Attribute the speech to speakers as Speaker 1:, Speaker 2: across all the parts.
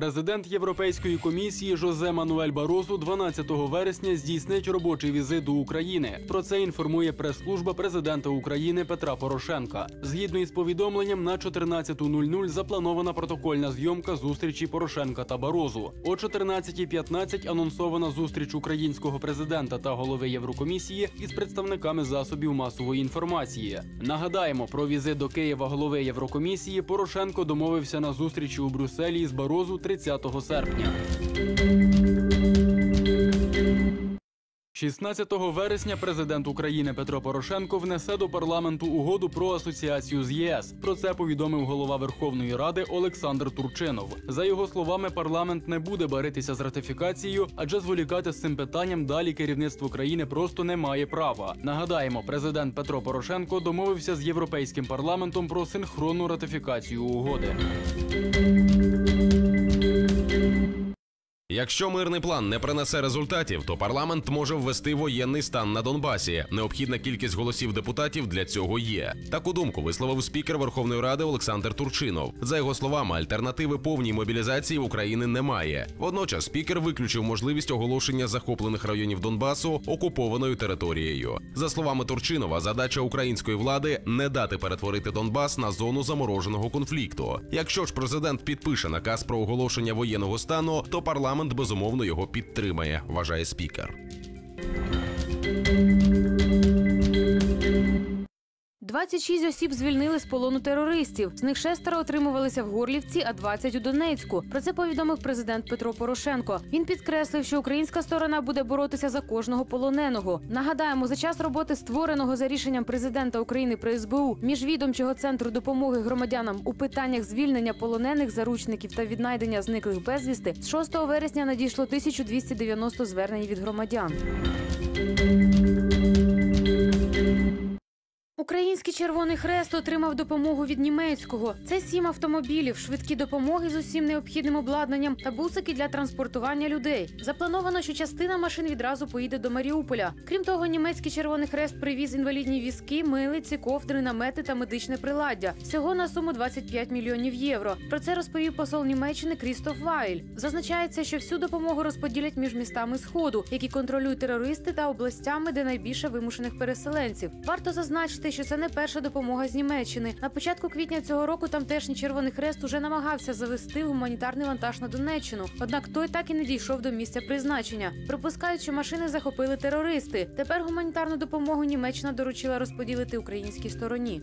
Speaker 1: Президент Європейської комісії Жозе Мануель Барозу 12 вересня здійснить робочий візит до України. Про це інформує прес-служба президента України Петра Порошенка. Згідно із повідомленням, на 14.00 запланована протокольна зйомка зустрічі Порошенка та Барозу. О 14.15 анонсована зустріч українського президента та голови Єврокомісії із представниками засобів масової інформації. Нагадаємо, про візит до Києва голови Єврокомісії Порошенко домовився на зустрічі у Брюсселі із Барозу 30 серпня. 16 вересня президент України Петро Порошенко внесе до парламенту угоду про асоціацію з ЄС. Про це повідомив голова Верховної Ради Олександр Турчинов. За його словами, парламент не буде баритися з ратифікацією, адже зволікати з цим питанням далі керівництво країни просто не має права. Нагадаємо, президент Петро Порошенко домовився з європейським парламентом про синхронну ратифікацію угоди.
Speaker 2: Якщо мирний план не принесе результатів, то парламент може ввести воєнний стан на Донбасі. Необхідна кількість голосів депутатів для цього є. Таку думку висловив спікер Верховної Ради Олександр Турчинов. За його словами, альтернативи повній мобілізації в Україні немає. Водночас спікер виключив можливість оголошення захоплених районів Донбасу окупованою територією. За словами Турчинова, задача української влади не дати перетворити Донбас на зону замороженого конфлікту. Якщо ж президент підпише наказ про оголошення воєнного стану, то парламент безумовно його підтримає, вважає спікер.
Speaker 3: 26 осіб звільнили з полону терористів. З них шестеро отримувалися в Горлівці, а 20 у Донецьку. Про це повідомив президент Петро Порошенко. Він підкреслив, що українська сторона буде боротися за кожного полоненого. Нагадаємо, за час роботи створеного за рішенням президента України при СБУ міжвідомчого центру допомоги громадянам у питаннях звільнення полонених заручників та віднайдення зниклих безвісти з 6 вересня надійшло 1290 звернень від громадян. Український Червоний Хрест отримав допомогу від німецького. Це сім автомобілів, швидкі допомоги з усім необхідним обладнанням та бусики для транспортування людей. Заплановано, що частина машин відразу поїде до Маріуполя. Крім того, німецький Червоний Хрест привіз інвалідні візки, милиці, ковдри, намети та медичне приладдя. Всього на суму 25 мільйонів євро. Про це розповів посол Німеччини Крістоф Вайль. Зазначається, що всю допомогу розподілять між містами сходу, які контролюють терористи та областями, де найбільше вимушених переселенців. Варто зазначити, що це не перша допомога з Німеччини. На початку квітня цього року тамтешній Червоний Хрест уже намагався завести гуманітарний вантаж на Донеччину. Однак той так і не дійшов до місця призначення. Припускають, що машини захопили терористи. Тепер гуманітарну допомогу Німеччина доручила розподілити українській стороні.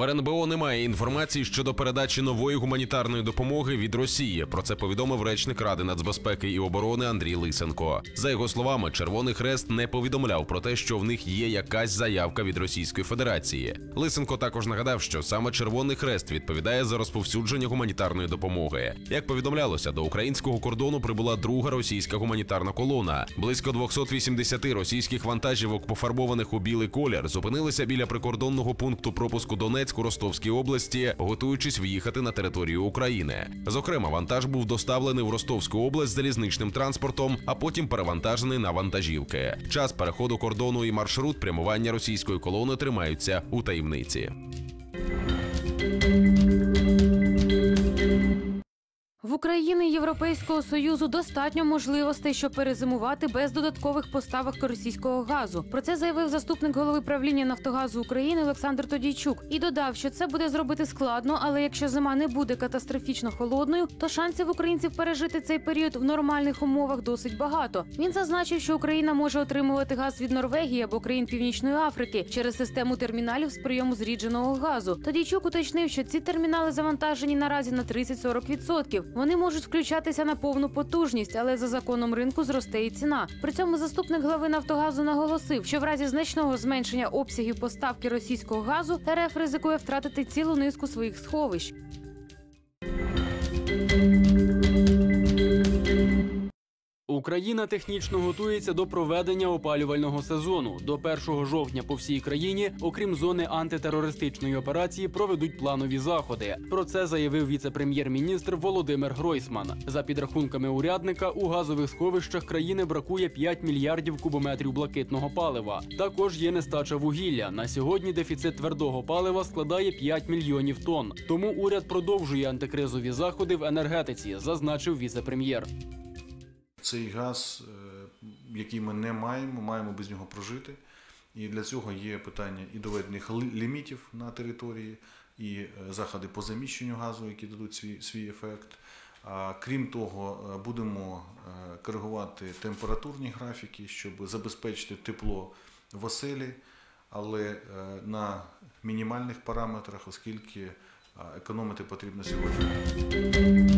Speaker 2: В РНБО немає інформації щодо передачі нової гуманітарної допомоги від Росії. Про це повідомив речник Ради нацбезпеки і оборони Андрій Лисенко. За його словами, Червоний Хрест не повідомляв про те, що в них є якась заявка від Російської Федерації. Лисенко також нагадав, що саме Червоний Хрест відповідає за розповсюдження гуманітарної допомоги. Як повідомлялося, до українського кордону прибула друга російська гуманітарна колона. Близько 280 російських вантажівок, пофарбованих у білий колір, зупинилися біля прикордонного пункту пропуску Донецьк у Ростовській області, готуючись в'їхати на територію України. Зокрема, вантаж був доставлений в Ростовську область залізничним транспортом, а потім перевантажений на вантажівки. Час переходу кордону і маршрут прямування російської колони тримаються у таємниці.
Speaker 3: І Європейського союзу достатньо можливостей, щоб перезимувати без додаткових поставок російського газу. Про це заявив заступник голови правління Нафтогазу України Олександр Тодійчук і додав, що це буде зробити складно, але якщо зима не буде катастрофічно холодною, то шансів українців пережити цей період в нормальних умовах досить багато. Він зазначив, що Україна може отримувати газ від Норвегії або країн Північної Африки через систему терміналів з прийому зрідженого газу. Тодійчук уточнив, що ці термінали завантажені наразі на 30-40%. Вони можуть включатися на повну потужність, але за законом ринку зросте і ціна. При цьому заступник глави Нафтогазу наголосив, що в разі значного зменшення обсягів поставки російського газу РФ ризикує втратити цілу низку своїх сховищ.
Speaker 1: Країна технічно готується до проведення опалювального сезону. До 1 жовтня по всій країні, окрім зони антитерористичної операції, проведуть планові заходи. Про це заявив віце-прем'єр-міністр Володимир Гройсман. За підрахунками урядника, у газових сховищах країни бракує 5 мільярдів кубометрів блакитного палива. Також є нестача вугілля. На сьогодні дефіцит твердого палива складає 5 мільйонів тонн. Тому уряд продовжує антикризові заходи в енергетиці, зазначив віце-прем'єр.
Speaker 4: Цей газ, е, який ми не маємо, маємо без нього прожити. І для цього є питання і доведених лімітів на території, і е, заходи по заміщенню газу, які дадуть свій, свій ефект. А крім того, е, будемо коригувати температурні графіки, щоб забезпечити тепло в оселі, але на мінімальних параметрах, оскільки економити потрібно сьогодні.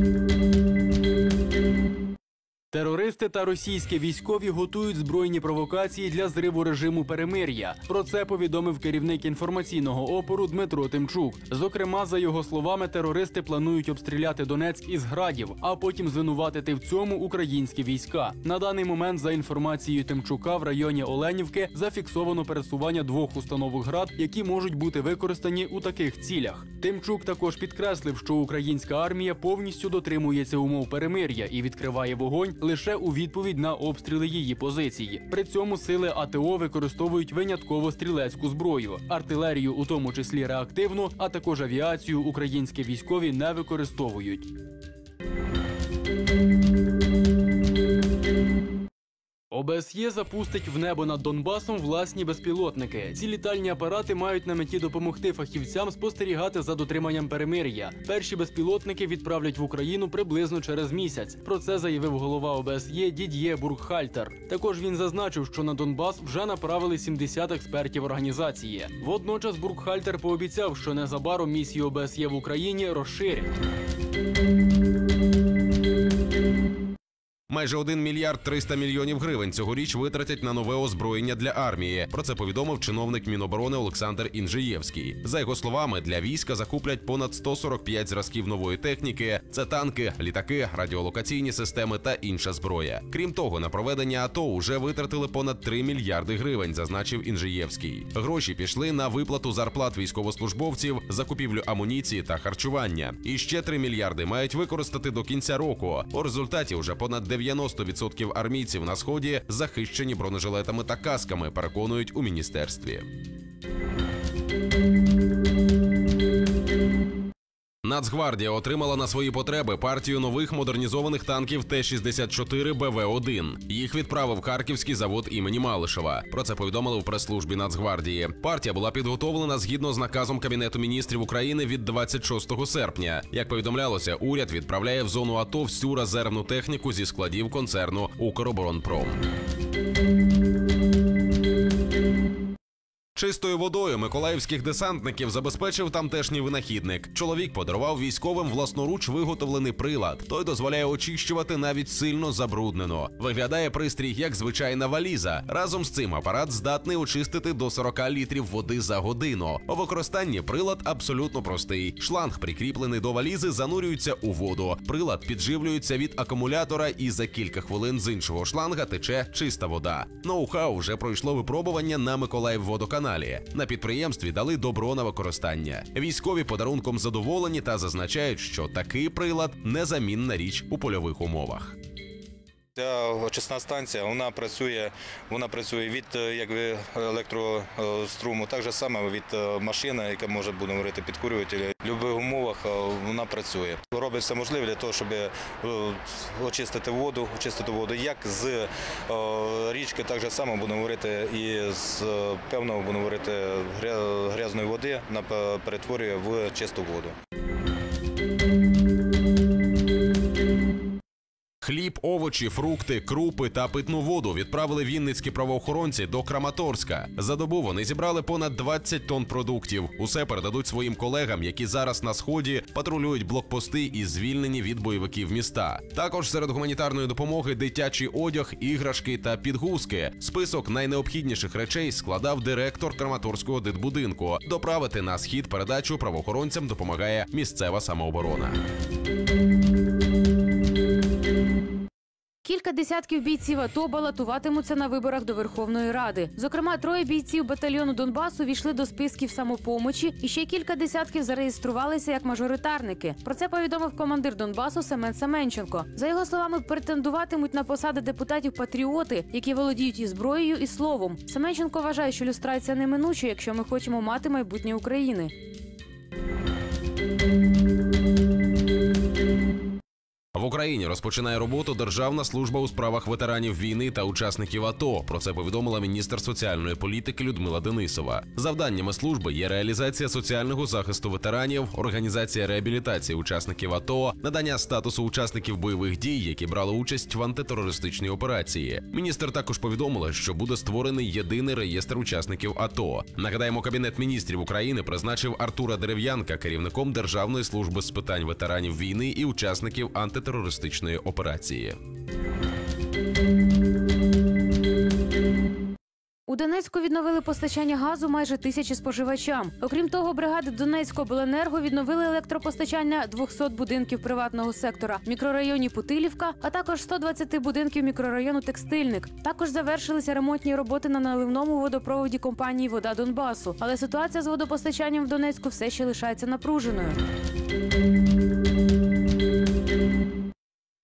Speaker 1: Терористи та російські військові готують збройні провокації для зриву режиму перемир'я. Про це повідомив керівник інформаційного опору Дмитро Тимчук. Зокрема, за його словами, терористи планують обстріляти Донецьк із градів, а потім звинуватити в цьому українські війська. На даний момент, за інформацією Тимчука, в районі Оленівки зафіксовано пересування двох установок град, які можуть бути використані у таких цілях. Тимчук також підкреслив, що українська армія повністю дотримується умов перемир'я і відкриває вогонь лише у відповідь на обстріли її позицій. При цьому сили АТО використовують винятково стрілецьку зброю, артилерію, у тому числі реактивну, а також авіацію українські військові не використовують. ОБСЄ запустить в небо над Донбасом власні безпілотники. Ці літальні апарати мають на меті допомогти фахівцям спостерігати за дотриманням перемир'я. Перші безпілотники відправлять в Україну приблизно через місяць. Про це заявив голова ОБСЄ Дід'є Бургхальтер. Також він зазначив, що на Донбас вже направили 70 експертів організації. Водночас Бургхальтер пообіцяв, що незабаром місію ОБСЄ в Україні розширять.
Speaker 2: Майже 1 мільярд 300 мільйонів гривень цьогоріч витратять на нове озброєння для армії. Про це повідомив чиновник Міноборони Олександр Інжиєвський. За його словами, для війська закуплять понад 145 зразків нової техніки. Це танки, літаки, радіолокаційні системи та інша зброя. Крім того, на проведення АТО уже витратили понад 3 мільярди гривень, зазначив Інжиєвський. Гроші пішли на виплату зарплат військовослужбовців, закупівлю амуніції та харчування. І ще 3 мільярди мають використати до кінця року. У результаті вже понад 90% армійців на сході захищені бронежилетами та касками, переконують у міністерстві. Нацгвардія отримала на свої потреби партію нових модернізованих танків Т-64 БВ-1. Їх відправив Харківський завод імені Малишева. Про це повідомили в прес-службі Нацгвардії. Партія була підготовлена згідно з наказом Кабінету міністрів України від 26 серпня. Як повідомлялося, уряд відправляє в зону АТО всю резервну техніку зі складів концерну Укроборонпром. Чистою водою миколаївських десантників забезпечив тамтешній винахідник. Чоловік подарував військовим власноруч виготовлений прилад. Той дозволяє очищувати навіть сильно забруднено. Виглядає пристрій як звичайна валіза. Разом з цим апарат здатний очистити до 40 літрів води за годину. У використанні прилад абсолютно простий. Шланг, прикріплений до валізи, занурюється у воду. Прилад підживлюється від акумулятора, і за кілька хвилин з іншого шланга тече чиста вода. Ноу-хау вже пройшло випробування на Миколаїв-водоканалі. На підприємстві дали добро на використання. Військові подарунком задоволені та зазначають, що такий прилад незамінна річ у польових умовах.
Speaker 5: Ця очисна станція вона працює, вона працює від е, якби, електроструму, так же від е, машини, яка може будемо говорити підкурювателя. В будь-яких умовах е, вона працює. Робить все можливе для того, щоб очистити воду, очистити воду як з річки, так само будемо говорити, і з певного будемо говорити грязної води перетворює в чисту воду.
Speaker 2: Овочі, фрукти, крупи та питну воду відправили вінницькі правоохоронці до Краматорська. За добу вони зібрали понад 20 тонн продуктів. Усе передадуть своїм колегам, які зараз на сході патрулюють блокпости і звільнені від бойовиків міста. Також серед гуманітарної допомоги дитячий одяг, іграшки та підгузки. Список найнеобхідніших речей складав директор Краматорського дитбудинку. Доправити на схід передачу правоохоронцям допомагає місцева самооборона.
Speaker 3: Кілька десятків бійців АТО балотуватимуться на виборах до Верховної Ради. Зокрема, троє бійців батальйону Донбасу війшли до списків самопомочі, і ще кілька десятків зареєструвалися як мажоритарники. Про це повідомив командир Донбасу Семен Семенченко. За його словами, претендуватимуть на посади депутатів патріоти, які володіють і зброєю, і словом. Семенченко вважає, що люстрація неминуча, якщо ми хочемо мати майбутнє України.
Speaker 2: Україні розпочинає роботу Державна служба у справах ветеранів війни та учасників АТО. Про це повідомила міністр соціальної політики Людмила Денисова. Завданнями служби є реалізація соціального захисту ветеранів, організація реабілітації учасників АТО, надання статусу учасників бойових дій, які брали участь в антитерористичній операції. Міністр також повідомила, що буде створений єдиний реєстр учасників АТО. Нагадаємо, кабінет міністрів України призначив Артура Дерев'янка керівником Державної служби з питань ветеранів війни і учасників антитерористичної операції.
Speaker 3: У Донецьку відновили постачання газу майже тисячі споживачам. Окрім того, бригади Донецького обленерго відновили електропостачання 200 будинків приватного сектора в мікрорайоні Путилівка, а також 120 будинків мікрорайону Текстильник. Також завершилися ремонтні роботи на наливному водопроводі компанії Вода Донбасу. Але ситуація з водопостачанням в Донецьку все ще лишається напруженою.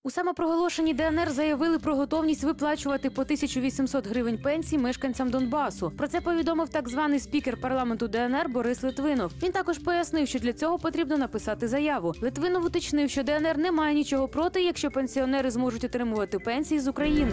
Speaker 3: У самопроголошенні ДНР заявили про готовність виплачувати по 1800 гривень пенсій мешканцям Донбасу. Про це повідомив так званий спікер парламенту ДНР Борис Литвинов. Він також пояснив, що для цього потрібно написати заяву. Литвинов уточнив, що ДНР не має нічого проти, якщо пенсіонери зможуть отримувати пенсії з України.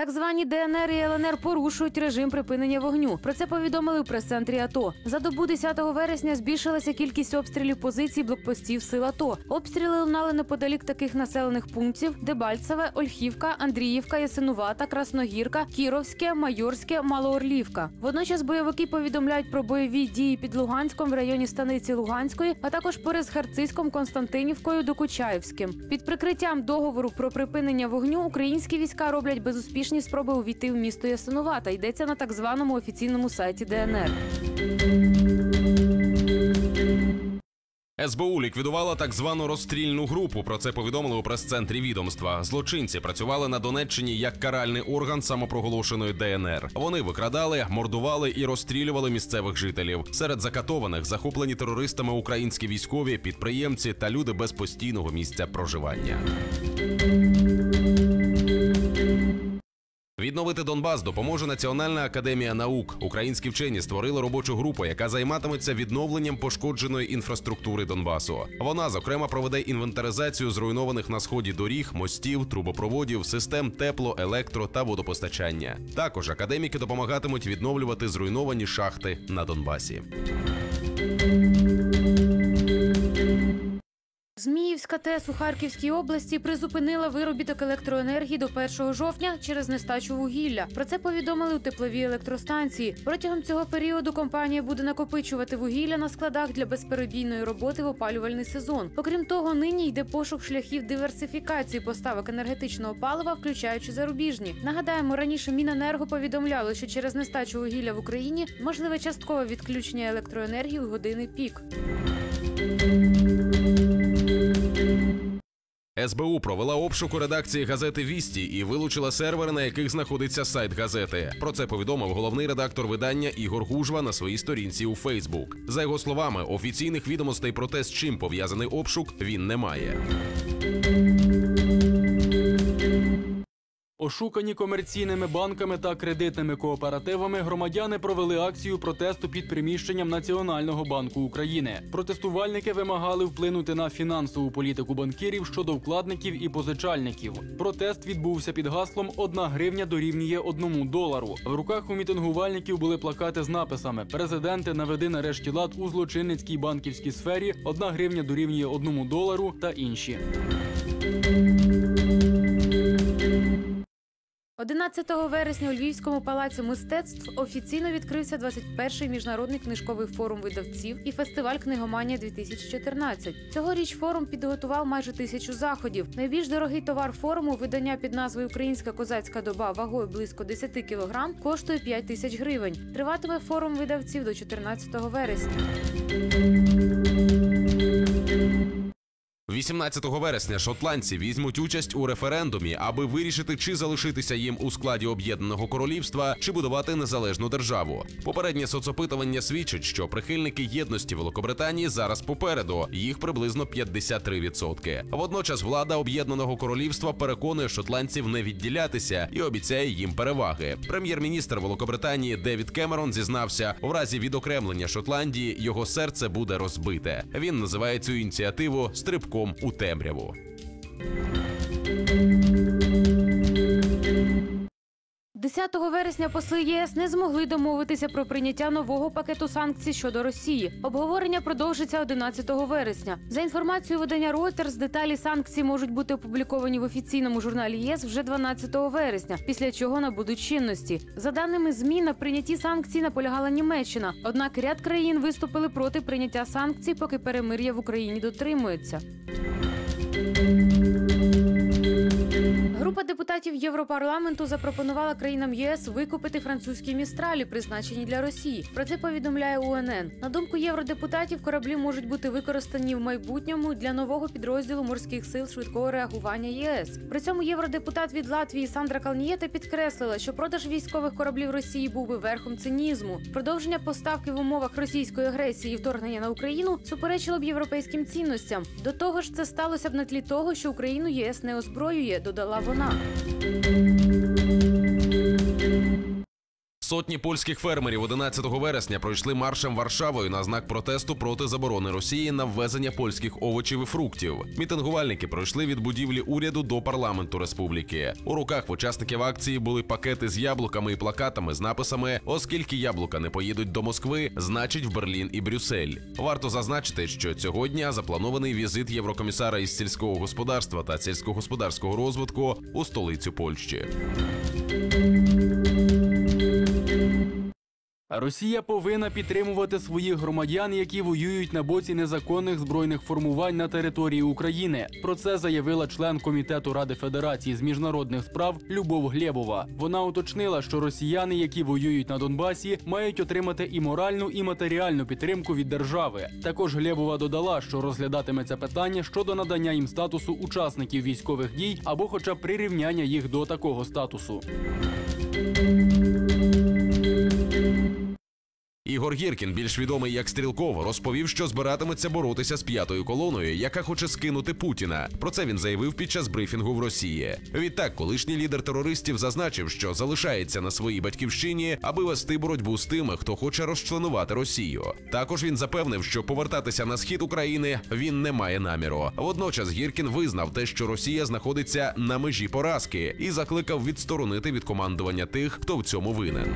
Speaker 3: Так звані ДНР і ЛНР порушують режим припинення вогню. Про це повідомили у прес-центрі АТО. За добу 10 вересня збільшилася кількість обстрілів позицій блокпостів сил АТО. Обстріли лунали неподалік таких населених пунктів: Дебальцеве, Ольхівка, Андріївка, Ясинувата, Красногірка, Кіровське, Майорське, Малоорлівка. Водночас бойовики повідомляють про бойові дії під Луганськом в районі станиці Луганської, а також поряд з Харцизьком, Константинівкою до Кучаївським. Під прикриттям договору про припинення вогню українські війська роблять безуспішні спроби увійти в місто Ясинувата. Йдеться на так званому офіційному сайті ДНР.
Speaker 2: СБУ ліквідувала так звану розстрільну групу. Про це повідомили у прес-центрі відомства. Злочинці працювали на Донеччині як каральний орган самопроголошеної ДНР. Вони викрадали, мордували і розстрілювали місцевих жителів. Серед закатованих захоплені терористами українські військові, підприємці та люди без постійного місця проживання. Відновити Донбас допоможе Національна академія наук. Українські вчені створили робочу групу, яка займатиметься відновленням пошкодженої інфраструктури Донбасу. Вона, зокрема, проведе інвентаризацію зруйнованих на сході доріг, мостів, трубопроводів, систем тепло, електро та водопостачання. Також академіки допомагатимуть відновлювати зруйновані шахти на Донбасі.
Speaker 3: Зміївська ТЕС у Харківській області призупинила виробіток електроенергії до 1 жовтня через нестачу вугілля. Про це повідомили у тепловій електростанції. Протягом цього періоду компанія буде накопичувати вугілля на складах для безперебійної роботи в опалювальний сезон. Окрім того, нині йде пошук шляхів диверсифікації поставок енергетичного палива, включаючи зарубіжні. Нагадаємо, раніше Міненерго повідомляло, що через нестачу вугілля в Україні можливе часткове відключення електроенергії у години пік.
Speaker 2: СБУ провела обшук у редакції газети Вісті і вилучила сервери, на яких знаходиться сайт газети. Про це повідомив головний редактор видання Ігор Гужва на своїй сторінці у Фейсбук. За його словами, офіційних відомостей про те, з чим пов'язаний обшук, він не має.
Speaker 1: Ошукані комерційними банками та кредитними кооперативами громадяни провели акцію протесту під приміщенням Національного банку України. Протестувальники вимагали вплинути на фінансову політику банкірів щодо вкладників і позичальників. Протест відбувся під гаслом «Одна гривня дорівнює одному долару. В руках у мітингувальників були плакати з написами Президенти наведи нарешті лад у злочинницькій банківській сфері, одна гривня дорівнює одному долару та інші.
Speaker 3: 11 вересня у Львівському палаці мистецтв офіційно відкрився 21-й міжнародний книжковий форум видавців і фестиваль книгоманія 2014 Цьогоріч форум підготував майже тисячу заходів. Найбільш дорогий товар форуму видання під назвою Українська козацька доба вагою близько 10 кілограм коштує 5 тисяч гривень. Триватиме форум видавців до 14 вересня.
Speaker 2: 18 вересня шотландці візьмуть участь у референдумі, аби вирішити, чи залишитися їм у складі об'єднаного королівства, чи будувати незалежну державу. Попереднє соцопитування свідчить, що прихильники єдності Великобританії зараз попереду. Їх приблизно 53%. Водночас влада об'єднаного королівства переконує шотландців не відділятися і обіцяє їм переваги. Прем'єр-міністр Великобританії Девід Кемерон зізнався, у разі відокремлення Шотландії його серце буде розбите. Він називає цю ініціативу стрибком у темряву.
Speaker 3: 10 вересня посли ЄС не змогли домовитися про прийняття нового пакету санкцій щодо Росії. Обговорення продовжиться 11 вересня. За інформацією видання Reuters, деталі санкцій можуть бути опубліковані в офіційному журналі ЄС вже 12 вересня, після чого набудуть чинності. За даними ЗМІ, на прийнятті санкцій наполягала Німеччина. Однак ряд країн виступили проти прийняття санкцій, поки перемир'я в Україні дотримується. Група депутатів Європарламенту запропонувала країнам ЄС викупити французькі містралі, призначені для Росії. Про це повідомляє УНН. На думку євродепутатів, кораблі можуть бути використані в майбутньому для нового підрозділу морських сил швидкого реагування ЄС. При цьому євродепутат від Латвії Сандра Калнієта підкреслила, що продаж військових кораблів Росії був би верхом цинізму. Продовження поставки в умовах російської агресії і вторгнення на Україну суперечило б європейським цінностям. До того ж, це сталося б на тлі того, що Україну єС не озброює, додала вона. な。
Speaker 2: Сотні польських фермерів 11 вересня пройшли маршем Варшавою на знак протесту проти заборони Росії на ввезення польських овочів і фруктів. Мітингувальники пройшли від будівлі уряду до парламенту республіки. У руках учасників акції були пакети з яблуками і плакатами з написами: Оскільки яблука не поїдуть до Москви, значить в Берлін і Брюссель. Варто зазначити, що цього дня запланований візит єврокомісара із сільського господарства та сільськогосподарського розвитку у столицю Польщі.
Speaker 1: Росія повинна підтримувати своїх громадян, які воюють на боці незаконних збройних формувань на території України. Про це заявила член комітету Ради Федерації з міжнародних справ Любов Глєбова. Вона уточнила, що росіяни, які воюють на Донбасі, мають отримати і моральну, і матеріальну підтримку від держави. Також Глєбова додала, що розглядатиметься питання щодо надання їм статусу учасників військових дій або, хоча б прирівняння їх до такого статусу.
Speaker 2: Ігор Гіркін, більш відомий як Стрілков, розповів, що збиратиметься боротися з п'ятою колоною, яка хоче скинути Путіна. Про це він заявив під час брифінгу в Росії. Відтак, колишній лідер терористів зазначив, що залишається на своїй батьківщині, аби вести боротьбу з тими, хто хоче розчленувати Росію. Також він запевнив, що повертатися на схід України він не має наміру. Водночас Гіркін визнав те, що Росія знаходиться на межі поразки, і закликав відсторонити від командування тих, хто в цьому винен.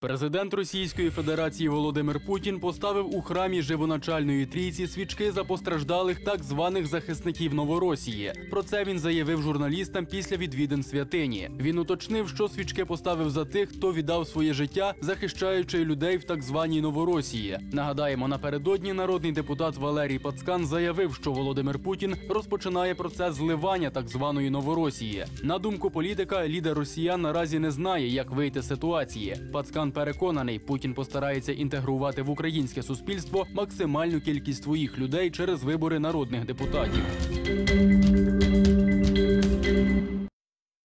Speaker 1: Президент Російської Федерації Володимир Путін поставив у храмі живоначальної трійці свічки за постраждалих так званих захисників Новоросії. Про це він заявив журналістам після відвідин святині. Він уточнив, що свічки поставив за тих, хто віддав своє життя, захищаючи людей в так званій Новоросії. Нагадаємо, напередодні народний депутат Валерій Пацкан заявив, що Володимир Путін розпочинає процес зливання так званої Новоросії. На думку політика, лідер росіян наразі не знає, як вийти з ситуації. Пацкан переконаний, Путін постарається інтегрувати в українське суспільство максимальну кількість своїх людей через вибори народних депутатів.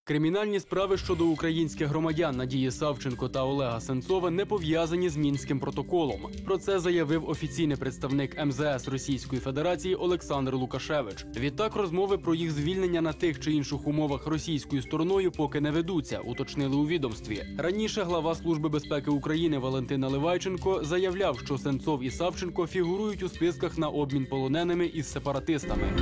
Speaker 1: Кримінальні справи щодо українських громадян Надії Савченко та Олега Сенцова не пов'язані з мінським протоколом. Про це заявив офіційний представник МЗС Російської Федерації Олександр Лукашевич. Відтак розмови про їх звільнення на тих чи інших умовах російською стороною поки не ведуться, уточнили у відомстві. Раніше глава Служби безпеки України Валентин Наливайченко заявляв, що Сенцов і Савченко фігурують у списках на обмін полоненими із сепаратистами.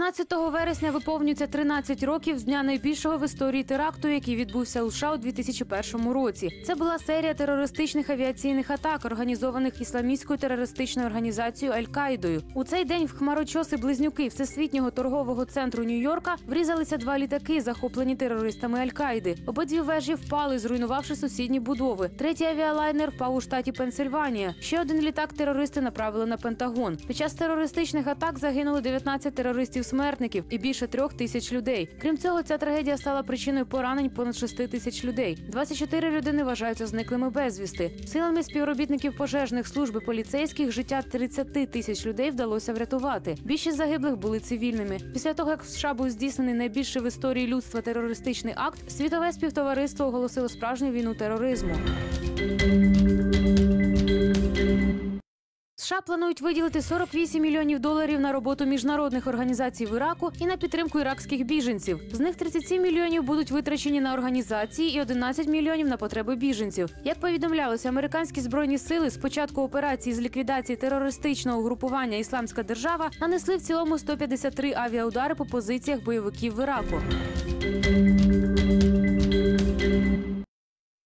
Speaker 3: 11 вересня виповнюється 13 років з дня найбільшого в історії теракту, який відбувся у США у 2001 році. Це була серія терористичних авіаційних атак, організованих ісламістською терористичною організацією Аль-Каїдою. У цей день в хмарочоси близнюки всесвітнього торгового центру Нью-Йорка врізалися два літаки, захоплені терористами Аль-Каїди. Обидві вежі впали, зруйнувавши сусідні будови. Третій авіалайнер впав у штаті Пенсильванія. Ще один літак терористи направили на Пентагон. Під час терористичних атак загинули 19 терористів смертників і більше трьох тисяч людей. Крім цього, ця трагедія стала причиною поранень понад 6 тисяч людей. 24 людини вважаються зниклими безвісти. Силами співробітників пожежних служб і поліцейських життя 30 тисяч людей вдалося врятувати. Більшість загиблих були цивільними. Після того, як в США був здійснений найбільший в історії людства терористичний акт, світове співтовариство оголосило справжню війну тероризму. США планують виділити 48 мільйонів доларів на роботу міжнародних організацій в Іраку і на підтримку іракських біженців. З них 37 мільйонів будуть витрачені на організації і 11 мільйонів на потреби біженців. Як повідомлялося, американські збройні сили з початку операції з ліквідації терористичного угрупування Ісламська держава нанесли в цілому 153 авіаудари по позиціях бойовиків в Іраку.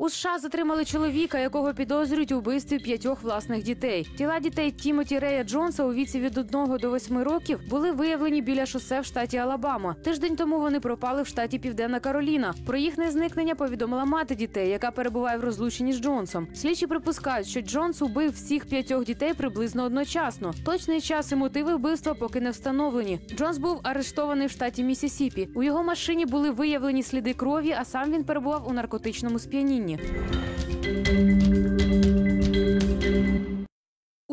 Speaker 3: У США затримали чоловіка, якого підозрюють у вбивстві п'ятьох власних дітей. Тіла дітей Тімоті Рея Джонса у віці від 1 до 8 років були виявлені біля шосе в штаті Алабама. Тиждень тому вони пропали в штаті Південна Кароліна. Про їхнє зникнення повідомила мати дітей, яка перебуває в розлученні з Джонсом. Слідчі припускають, що Джонс убив всіх п'ятьох дітей приблизно одночасно. Точний час і мотиви вбивства поки не встановлені. Джонс був арештований в штаті Місісіпі. У його машині були виявлені сліди крові, а сам він перебував у наркотичному сп'янінні.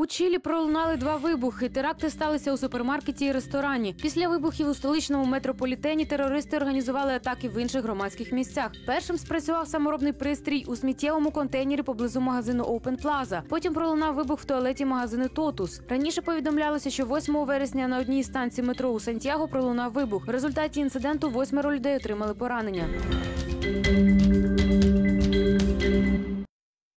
Speaker 3: У Чилі пролунали два вибухи. Теракти сталися у супермаркеті і ресторані. Після вибухів у столичному метрополітені терористи організували атаки в інших громадських місцях. Першим спрацював саморобний пристрій у сміттєвому контейнері поблизу магазину Open Plaza. Потім пролунав вибух в туалеті магазину Тотус. Раніше повідомлялося, що 8 вересня на одній із станцій метро у Сантьяго пролунав вибух. В результаті інциденту восьмеро людей отримали поранення.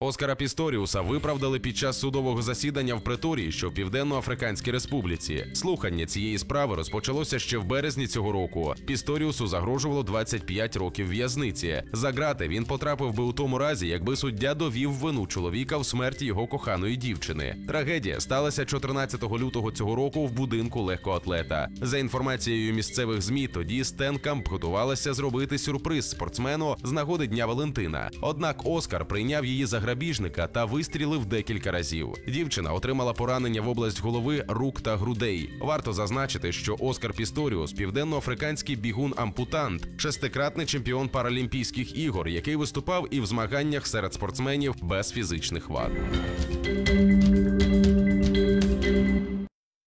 Speaker 2: Оскара Пісторіуса виправдали під час судового засідання в Преторії, що в Південно-Африканській Республіці. Слухання цієї справи розпочалося ще в березні цього року. Пісторіусу загрожувало 25 років в'язниці. За грати він потрапив би у тому разі, якби суддя довів вину чоловіка в смерті його коханої дівчини. Трагедія сталася 14 лютого цього року в будинку легкоатлета. За інформацією місцевих змі, тоді Стенкамп готувалася зробити сюрприз спортсмену з нагоди Дня Валентина. Однак Оскар прийняв її за грабіжника та вистрілив декілька разів. Дівчина отримала поранення в область голови, рук та грудей. Варто зазначити, що Оскар Пісторіус південноафриканський бігун-ампутант, шестикратний чемпіон Паралімпійських ігор, який виступав і в змаганнях серед спортсменів без фізичних вад.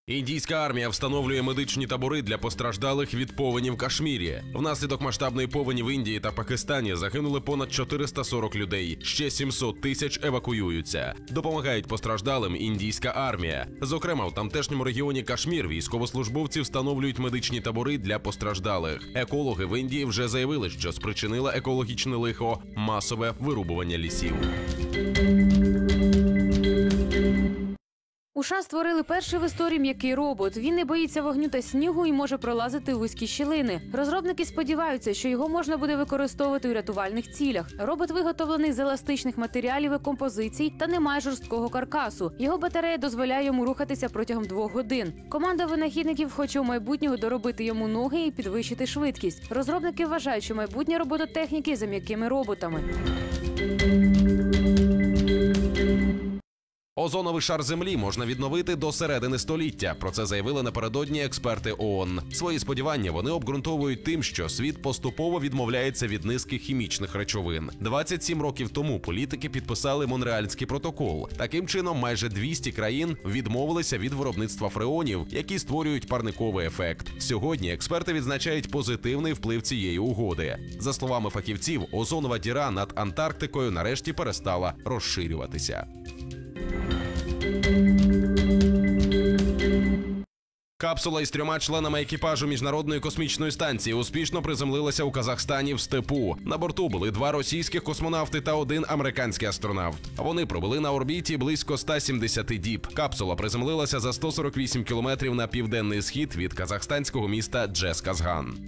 Speaker 2: Індійська армія встановлює медичні табори для постраждалих від повені в Кашмірі. Внаслідок масштабної повені в Індії та Пакистані загинули понад 440 людей. Ще 700 тисяч евакуюються. Допомагають постраждалим індійська армія. Зокрема, в тамтешньому регіоні Кашмір військовослужбовці встановлюють медичні табори для постраждалих. Екологи в Індії вже заявили, що спричинила екологічне лихо масове вирубування лісів.
Speaker 3: У США створили перший в історії м'який робот. Він не боїться вогню та снігу і може пролазити вузькі щілини. Розробники сподіваються, що його можна буде використовувати у рятувальних цілях. Робот виготовлений з еластичних матеріалів і композицій та не має жорсткого каркасу. Його батарея дозволяє йому рухатися протягом двох годин. Команда винахідників хоче у майбутнього доробити йому ноги і підвищити швидкість. Розробники вважають, що майбутнє робототехніки за м'якими роботами.
Speaker 2: Озоновий шар землі можна відновити до середини століття. Про це заявили напередодні експерти ООН. Свої сподівання вони обґрунтовують тим, що світ поступово відмовляється від низки хімічних речовин. 27 років тому політики підписали Монреальський протокол. Таким чином, майже 200 країн відмовилися від виробництва фреонів, які створюють парниковий ефект. Сьогодні експерти відзначають позитивний вплив цієї угоди. За словами фахівців, озонова діра над Антарктикою нарешті перестала розширюватися. Капсула із трьома членами екіпажу міжнародної космічної станції успішно приземлилася у Казахстані в степу. На борту були два російських космонавти та один американський астронавт. Вони пробули на орбіті близько 170 діб. Капсула приземлилася за 148 кілометрів на південний схід від казахстанського міста Джесказган.